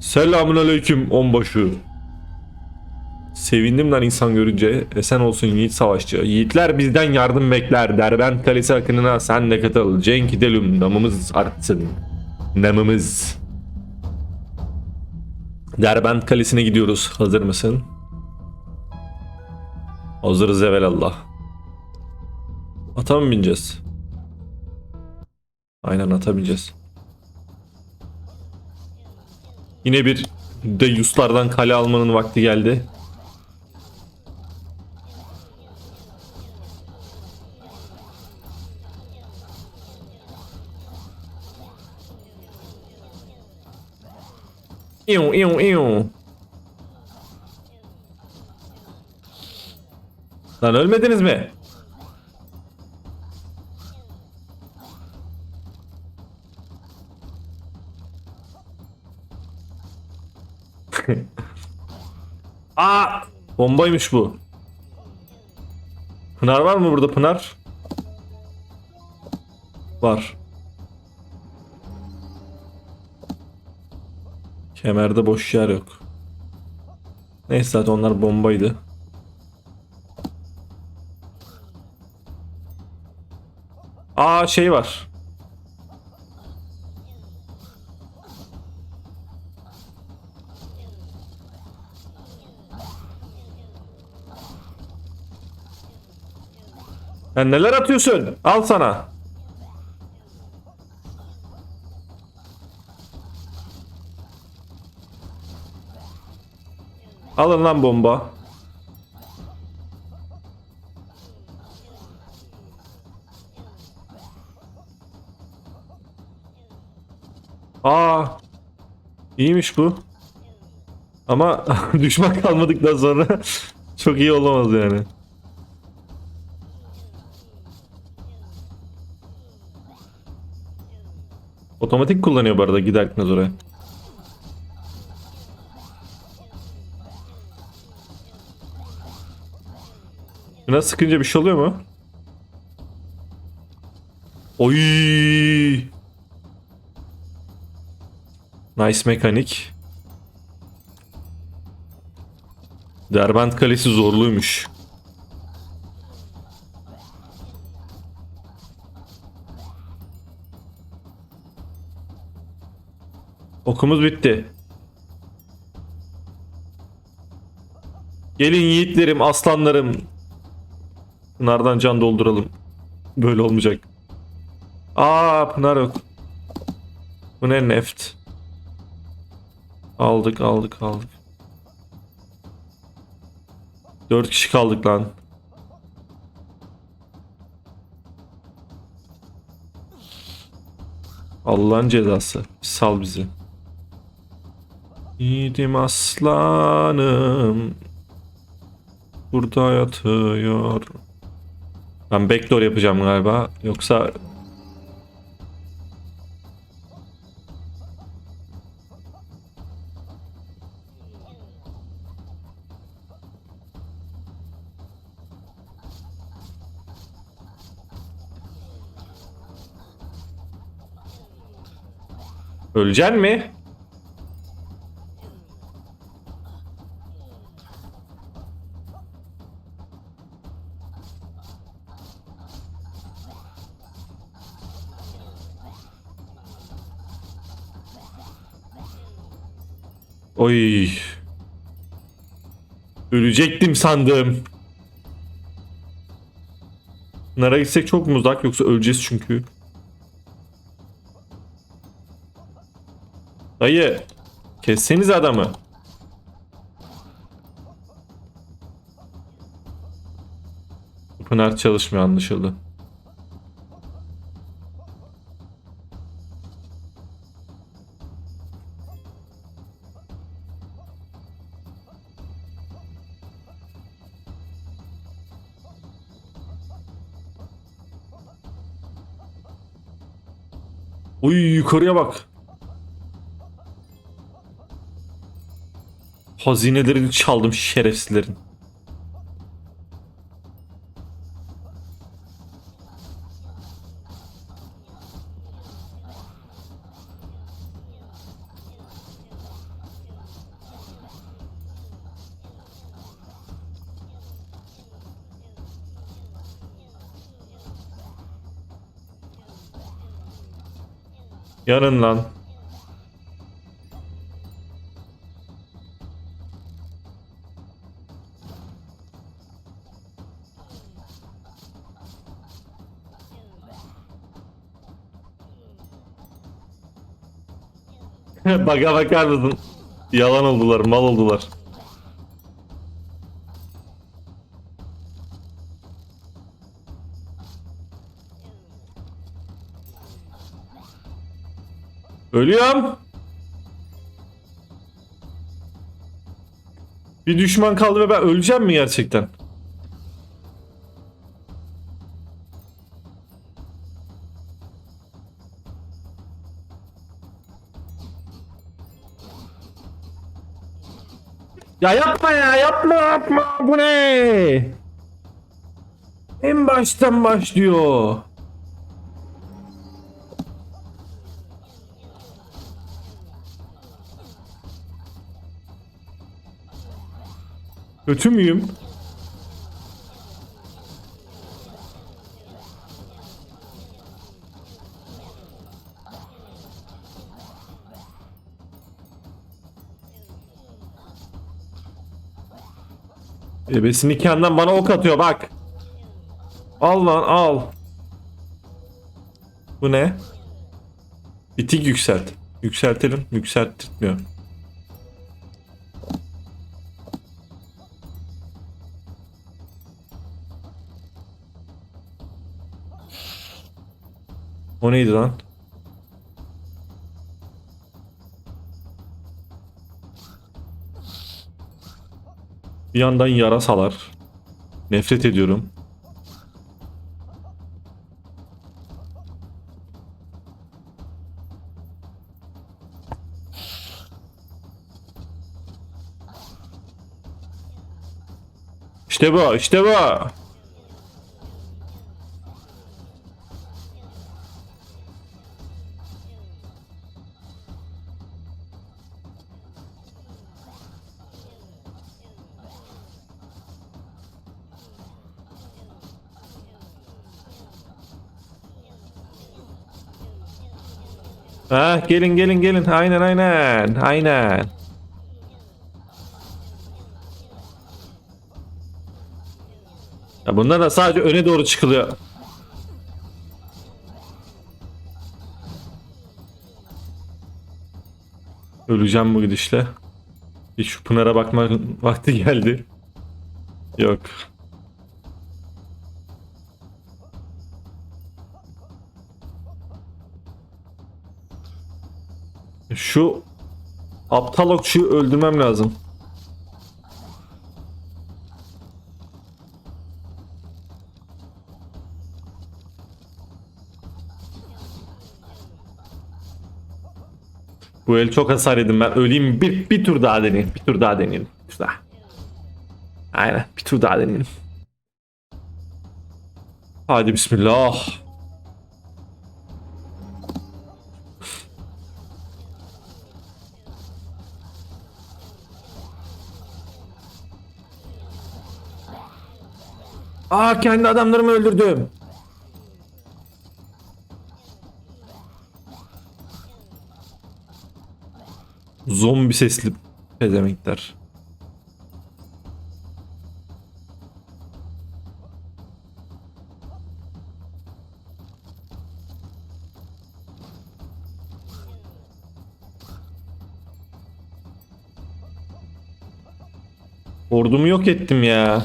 Selamun aleyküm onbaşı. Sevindim lan insan görünce. Esen olsun yiğit savaşçı. Yiğitler bizden yardım bekler. Derbent Kalesi akınına sen de katıl. Cenk gidelim. Namımız artsın. Namımız. Derbent Kalesi'ne gidiyoruz. Hazır mısın? Hazırız evelallah. Ata mı bineceğiz? Aynen ata bineceğiz. Yine bir de Yuslardan kale almanın vakti geldi. İyu iyu iyu. Lan ölmediniz mi? Aa! Bombaymış bu. Pınar var mı burada Pınar? Var. Kemerde boş yer yok. Neyse zaten onlar bombaydı. Aa şey var. Sen neler atıyorsun? Al sana. Alın lan bomba. Aa. İyiymiş bu. Ama düşman kalmadıktan sonra çok iyi olamaz yani. Otomatik kullanıyor bu arada giderken oraya. Buna sıkınca bir şey oluyor mu? Oy! Nice mekanik. Derbent Kalesi zorluymuş. Okumuz bitti. Gelin yiğitlerim, aslanlarım. Pınar'dan can dolduralım. Böyle olmayacak. Aa Pınar yok. Bu ne neft? Aldık aldık aldık. Dört kişi kaldık lan. Allah'ın cezası. Sal bizi. Yiğidim aslanım. Burada yatıyor. Ben backdoor yapacağım galiba. Yoksa Öleceksin mi? Oy. Ölecektim sandım. Nara gitsek çok mu uzak yoksa öleceğiz çünkü. Dayı. Kesseniz adamı. Pınar çalışmıyor anlaşıldı. Yukarıya bak. Hazinelerini çaldım şerefsizlerin. Yanın lan. Baga bakar mısın? Yalan oldular, mal oldular. Ölüyorum. Bir düşman kaldı ve ben öleceğim mi gerçekten? Ya yapma ya yapma yapma bu ne? En baştan başlıyor. Kötü müyüm? Ebesinin iki yandan bana ok atıyor bak. Al lan al. Bu ne? Bitik yükselt. Yükseltelim. Yükseltmiyor. O neydi lan? Bir yandan yarasalar. Nefret ediyorum. İşte bu, işte bu. Ha gelin gelin gelin. Aynen aynen. Aynen. Ya bunlar da sadece öne doğru çıkılıyor. Öleceğim bu gidişle. Bir şu Pınar'a bakma vakti geldi. Yok. Şu aptal okçuyu öldürmem lazım. Bu el çok hasar yedim ben. Öleyim bir, bir tur daha deneyim. Bir tur daha deneyelim. Bir tur daha. Aynen bir tur daha deneyelim. Hadi bismillah. Aa kendi adamlarımı öldürdüm. Zombi sesli pezemekler. Ordumu yok ettim ya.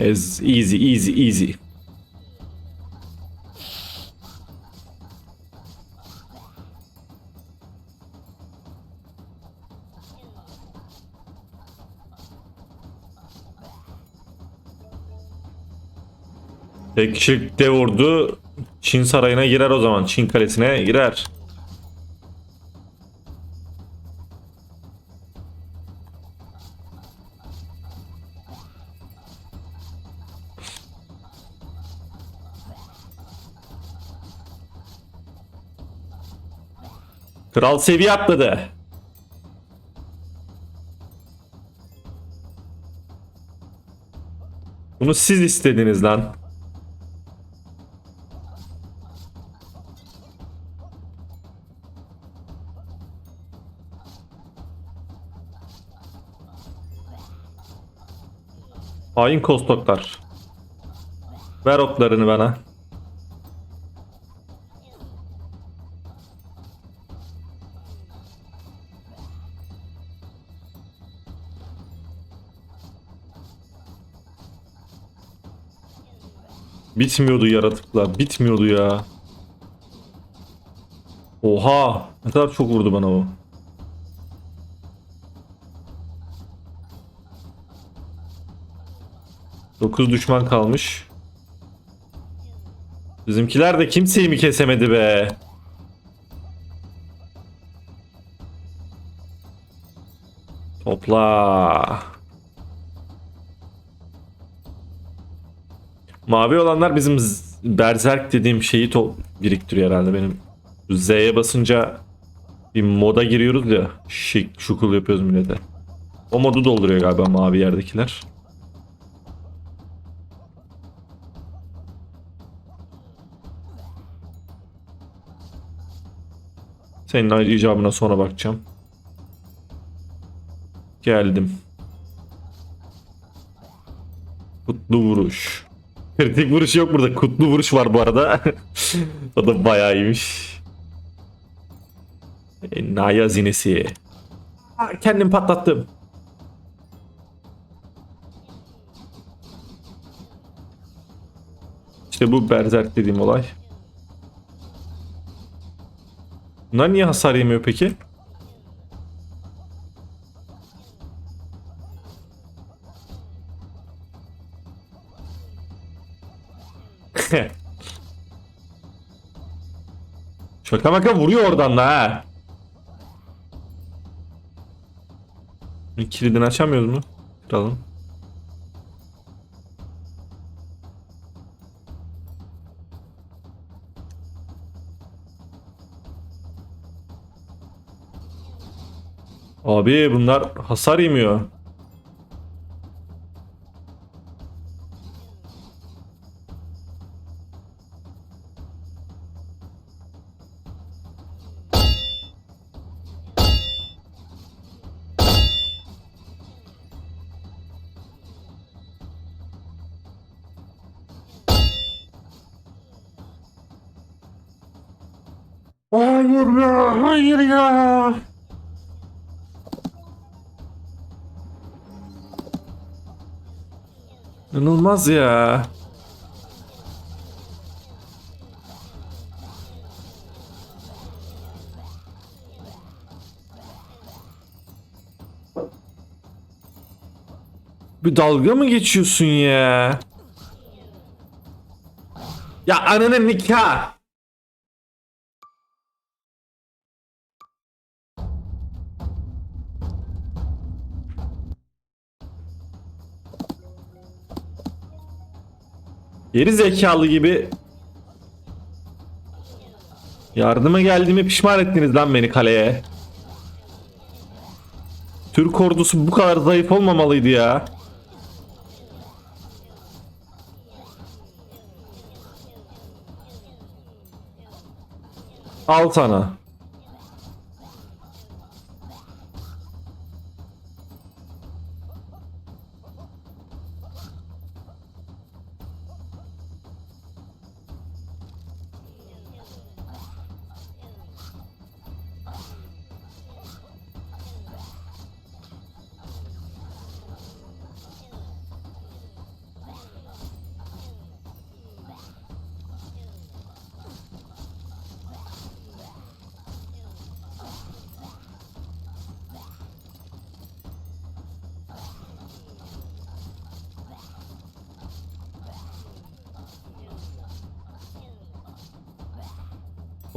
As easy easy easy. Tek kişilik dev ordu Çin sarayına girer o zaman. Çin kalesine girer. Kral seviye atladı. Bunu siz istediniz lan. Hain kostoklar. Ver oklarını bana. Bitmiyordu yaratıklar. Bitmiyordu ya. Oha! Ne kadar çok vurdu bana o. Dokuz düşman kalmış. Bizimkiler de kimseyi mi kesemedi be? Topla. Mavi olanlar bizim berserk dediğim şeyi to biriktiriyor herhalde benim. Z'ye basınca bir moda giriyoruz ya. Şık şukul yapıyoruz millete. O modu dolduruyor galiba mavi yerdekiler. Senin icabına sonra bakacağım. Geldim. Kutlu vuruş. Kritik vuruş yok burada. Kutlu vuruş var bu arada. o da bayağı iyiymiş. E, Naya zinesi. Aa, Kendim patlattım. İşte bu berserk dediğim olay. Bunlar niye hasar yemiyor peki? Şaka maka vuruyor oradan da ha. Kilidini açamıyoruz mu? Kıralım. Abi bunlar hasar yemiyor. İnanılmaz ya. Bir dalga mı geçiyorsun ya? Ya ananın nikah. Geri zekalı gibi Yardıma geldiğimi pişman ettiniz lan beni kaleye. Türk ordusu bu kadar zayıf olmamalıydı ya. Al sana.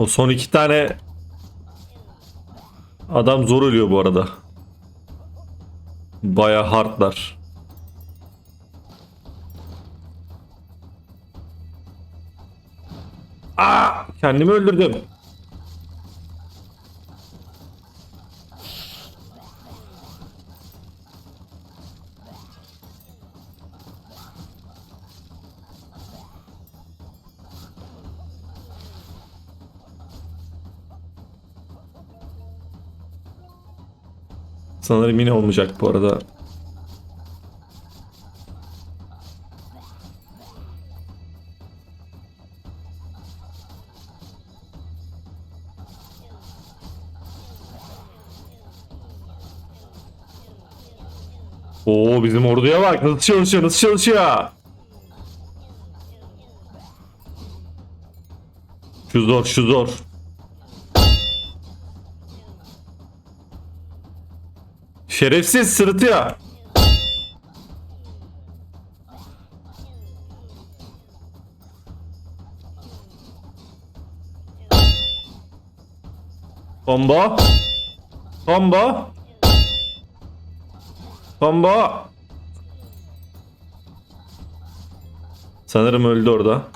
O son iki tane adam zor ölüyor bu arada. Baya hardlar. Aa, kendimi öldürdüm. Sanırım yine olmayacak bu arada. Oo bizim orduya bak nasıl çalışıyor nasıl çalışıyor. Şu zor şu zor. Şerefsiz sırıtıyor. Bomba. Bomba. Bomba. Sanırım öldü orada.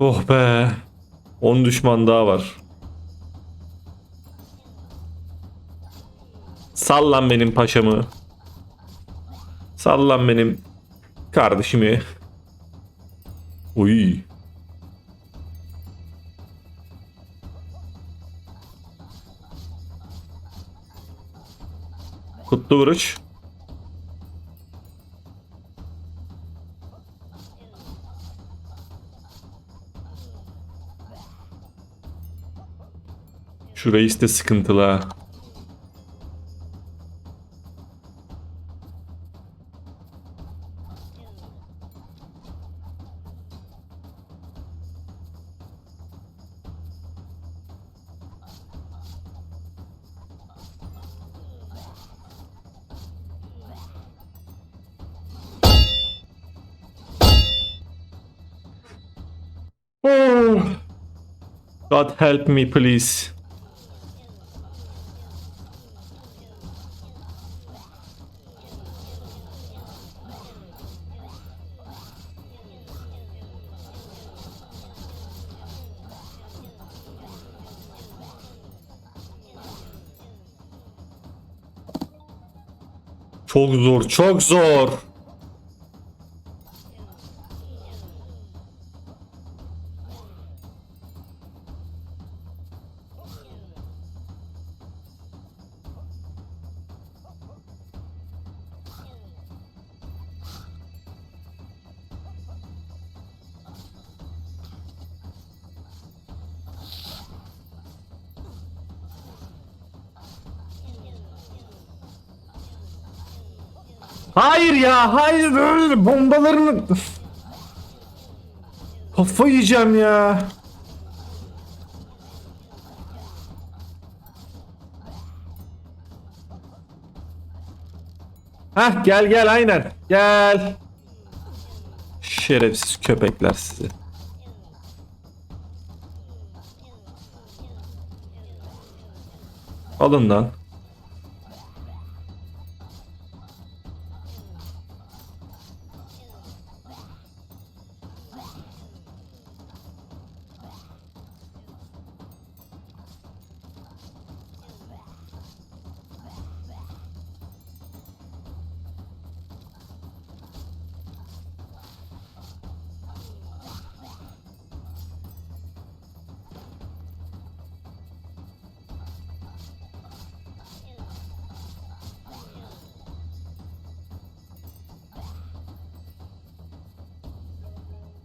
Oh be. 10 düşman daha var. Sallan benim paşamı. Sallan benim kardeşimi. Uy. Kutlu vuruş. Reis sıkıntılı ha. Oh. God help me please. Çok zor, çok zor. Hayır ya, hayır bombalarını... Kafa yiyeceğim ya. Hah gel gel aynen. Gel. Şerefsiz köpekler sizi. Alın lan.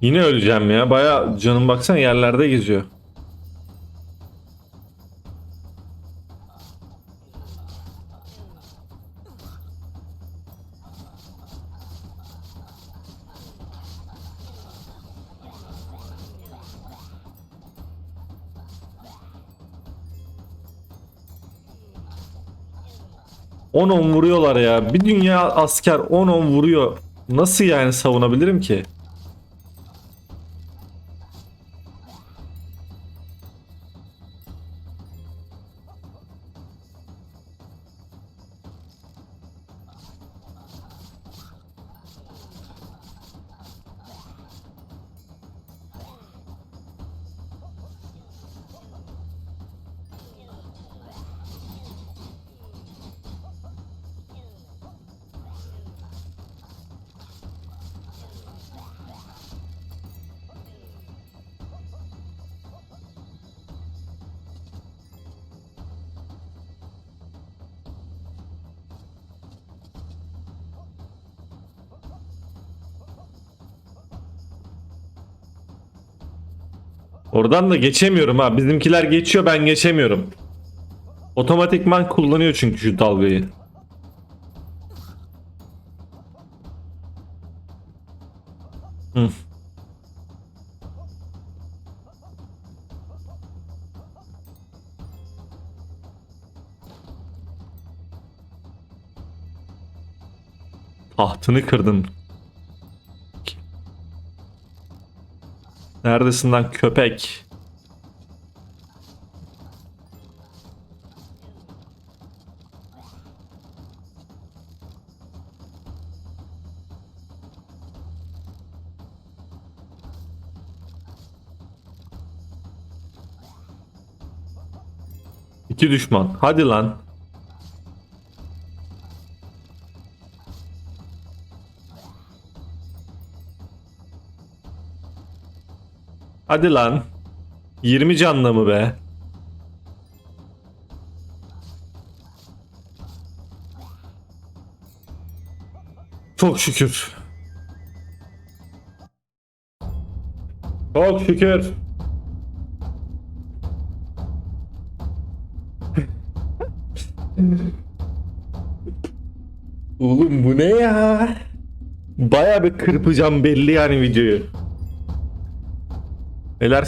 Yine öleceğim ya. Baya canım baksana yerlerde geziyor. On on vuruyorlar ya. Bir dünya asker 10 on vuruyor. Nasıl yani savunabilirim ki? Oradan da geçemiyorum ha. Bizimkiler geçiyor ben geçemiyorum. Otomatikman kullanıyor çünkü şu dalgayı. Hı. Tahtını kırdın. Neredesin lan köpek? İki düşman. Hadi lan. Hadi lan. 20 canlı mı be? Çok şükür. Çok şükür. Oğlum bu ne ya? Baya bir kırpacağım belli yani videoyu. Beyler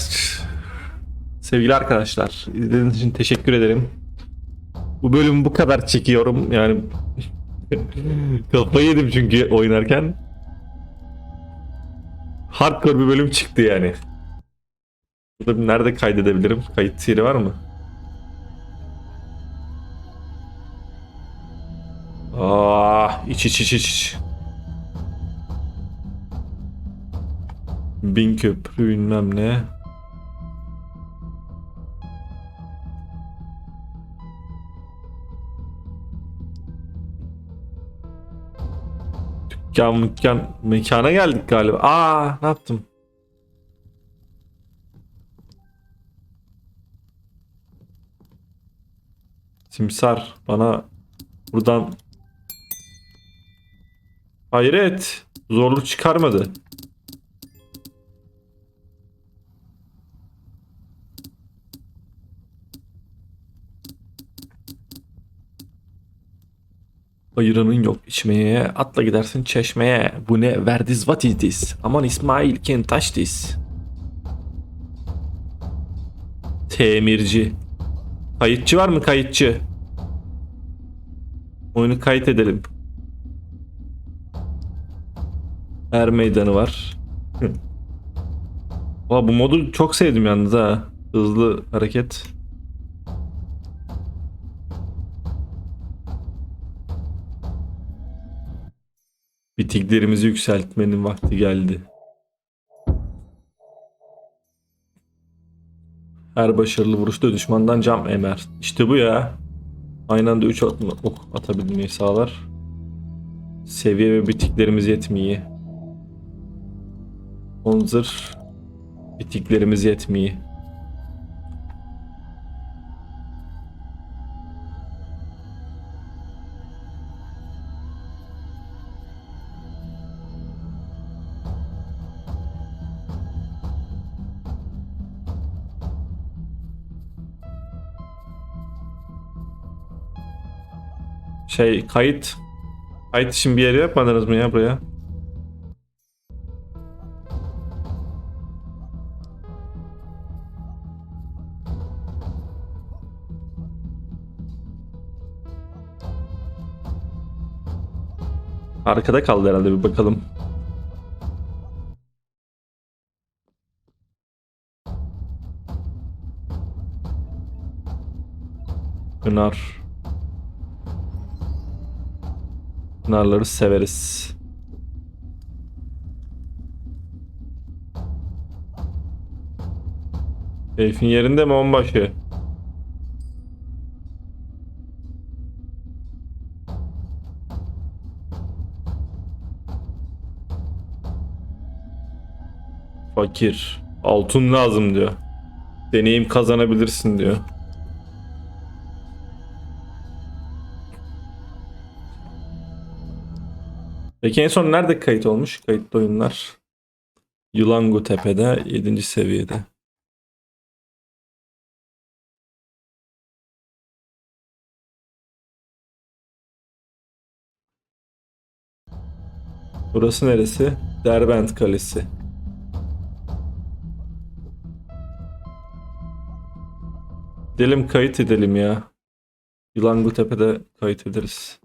sevgili arkadaşlar izlediğiniz için teşekkür ederim. Bu bölümü bu kadar çekiyorum yani kafayı yedim çünkü oynarken. Hardcore bir bölüm çıktı yani. Burada nerede kaydedebilirim? Kayıt yeri var mı? Ah, iç iç iç iç. Bin köprü bilmem ne. Dükkan mükkan mekana geldik galiba. Aa ne yaptım? Simsar bana buradan Hayret zorluk çıkarmadı. Ayıranın yok içmeye. Atla gidersin çeşmeye. Bu ne? Verdiz what is this? Aman İsmail can't touch this. Temirci. Kayıtçı var mı kayıtçı? Oyunu kayıt edelim. Er meydanı var. Aa, bu modu çok sevdim yalnız ha. Hızlı hareket. Bitiklerimizi yükseltmenin vakti geldi. Her başarılı vuruşta düşmandan cam emer. İşte bu ya. Aynı anda 3 ok atabilmeyi sağlar. Seviye ve bitiklerimiz yetmiyor. Onzır bitiklerimiz yetmiyor. Şey kayıt kayıt için bir yere yapmadınız mı ya buraya? Arkada kaldı herhalde bir bakalım. Pınar. Pınarları severiz. Keyfin yerinde mi onbaşı? Fakir. Altın lazım diyor. Deneyim kazanabilirsin diyor. Peki en son nerede kayıt olmuş? Kayıtlı oyunlar. Yulango Tepe'de 7. seviyede. Burası neresi? Derbent Kalesi. Gidelim kayıt edelim ya. Yılango Tepe'de kayıt ederiz.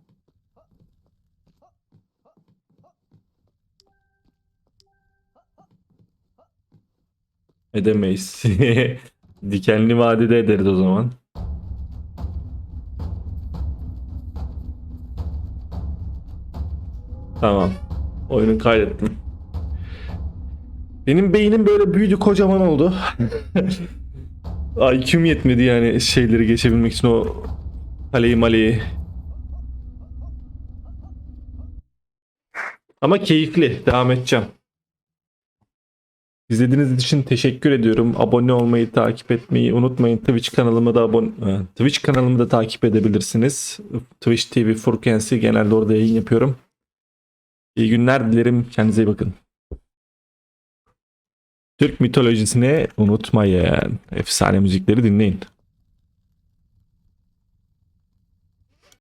Edemeyiz. Dikenli vadide ederiz o zaman. Tamam. Oyunu kaydettim. Benim beynim böyle büyüdü kocaman oldu. IQ'm yetmedi yani şeyleri geçebilmek için o kaleyi maleyi. Ama keyifli. Devam edeceğim. İzlediğiniz için teşekkür ediyorum. Abone olmayı, takip etmeyi unutmayın. Twitch kanalıma da abone e, Twitch kanalımı da takip edebilirsiniz. Twitch TV Furkensi genelde orada yayın yapıyorum. İyi günler dilerim. Kendinize iyi bakın. Türk mitolojisini unutmayın. Efsane müzikleri dinleyin.